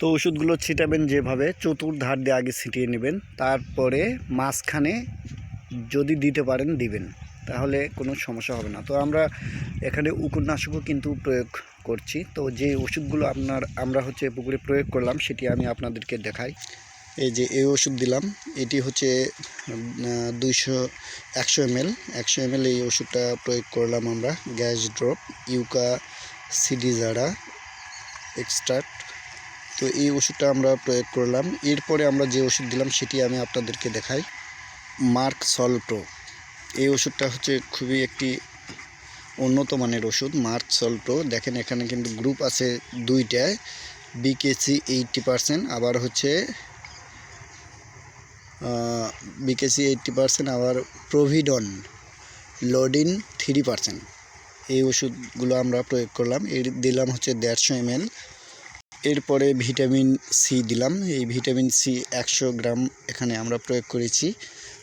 তো ওষুধগুলো ছিটাবেন যেভাবে, চতুর্ধার দিয়ে আগে ছিটিয়ে নেবেন, তারপরে মাঝখানে যদি দিতে পারেন দিবেন, তাহলে কোনো সমস্যা হবে না। তো আমরা এখানে উকুরনাশকও কিন্তু প্রয়োগ করছি। তো যে ওষুধগুলো আপনার, আমরা হচ্ছে পুকুরে প্রয়োগ করলাম, সেটি আমি আপনাদেরকে দেখাই। এই যে এই ওষুধ দিলাম, এটি হচ্ছে দুইশো, একশো এমএল। একশো এমএল এই ওষুধটা প্রয়োগ করলাম আমরা। Gas drop, yucca schidigera extract. তো এই ওষুধটা আমরা প্রয়োগ করলাম। এরপরে আমরা যে ওষুধ দিলাম সেটি আমি আপনাদেরকে দেখাই। মার্ক সল্টো এই ওষুধটা হচ্ছে খুবই একটি উন্নত মানের ওষুধ মার্ক সল্টো দেখেন এখানে কিন্তু গ্রুপ আছে দুইটায় বিকেসি এইটটি পারসেন্ট আবার হচ্ছে বিকেসি এইটটি পারসেন্ট আবার প্রভিডন লোডিন থ্রি পারসেন্ট এই ওষুধগুলো আমরা প্রয়োগ করলাম। এর দিলাম হচ্ছে দেড়শো এমএল। এরপরে ভিটামিন সি দিলাম। এই ভিটামিন সি একশো গ্রাম এখানে আমরা প্রয়োগ করেছি।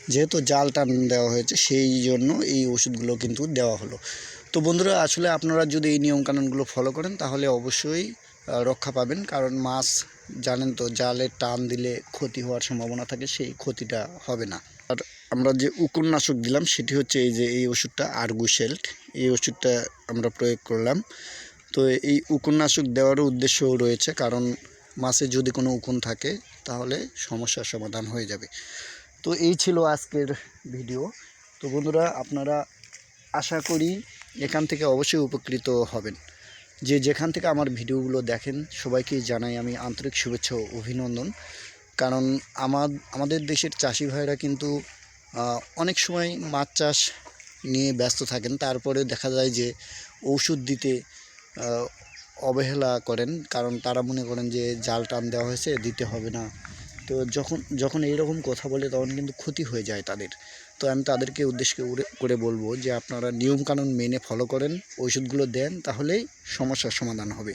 যেহেতু জাল টান দেওয়া হয়েছে, সেই জন্য এই ওষুধগুলো কিন্তু দেওয়া হলো। তো বন্ধুরা, আসলে আপনারা যদি এই নিয়মকানুনগুলো ফলো করেন, তাহলে অবশ্যই রক্ষা পাবেন। কারণ মাছ, জানেন তো, জালে টান দিলে ক্ষতি হওয়ার সম্ভাবনা থাকে, সেই ক্ষতিটা হবে না। আর আমরা যে উকুরনাশক দিলাম, সেটি হচ্ছে এই যে, এই ওষুধটা আর্গুশেল্ট এই ওষুধটা আমরা প্রয়োগ করলাম। তো এই উকুননাশক দেওয়ারও উদ্দেশ্য রয়েছে, কারণ মাছে যদি কোনো উকুন থাকে, তাহলে সমস্যার সমাধান হয়ে যাবে। তো এই ছিল আজকের ভিডিও। তো বন্ধুরা, আপনারা আশা করি এখান থেকে অবশ্যই উপকৃত হবেন। যে যেখান থেকে আমার ভিডিওগুলো দেখেন, সবাইকে জানাই আমি আন্তরিক শুভেচ্ছা ও অভিনন্দন। কারণ আমার, আমাদের দেশের চাষি ভাইরা কিন্তু অনেক সময় মাছ চাষ নিয়ে ব্যস্ত থাকেন। তারপরে দেখা যায় যে ঔষধ দিতে অবহেলা করেন। কারণ তারা মনে করেন যে জাল টান দেওয়া হয়েছে, দিতে হবে না। তো যখন যখন এইরকম কথা বলে তখন কিন্তু ক্ষতি হয়ে যায় তাদের। তো আমি তাদেরকে উদ্দেশ্য করে- বলব যে আপনারা নিয়মকানুন মেনে ফলো করেন, ওষুধগুলো দেন, তাহলেই সমস্যার সমাধান হবে।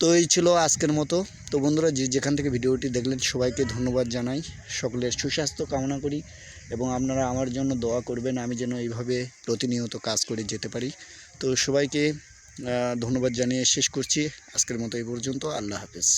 তো এই ছিল আজকের মতো। তো বন্ধুরা, যে যেখান থেকে ভিডিওটি দেখলেন, সবাইকে ধন্যবাদ জানাই। সকলের সুস্বাস্থ্য কামনা করি এবং আপনারা আমার জন্য দোয়া করবেন, আমি যেন এইভাবে প্রতিনিয়ত কাজ করে যেতে পারি। তো সবাইকে ধন্যবাদ জানিয়ে শেষ করছি। আজকের মতো এই পর্যন্ত। আল্লাহ হাফেজ।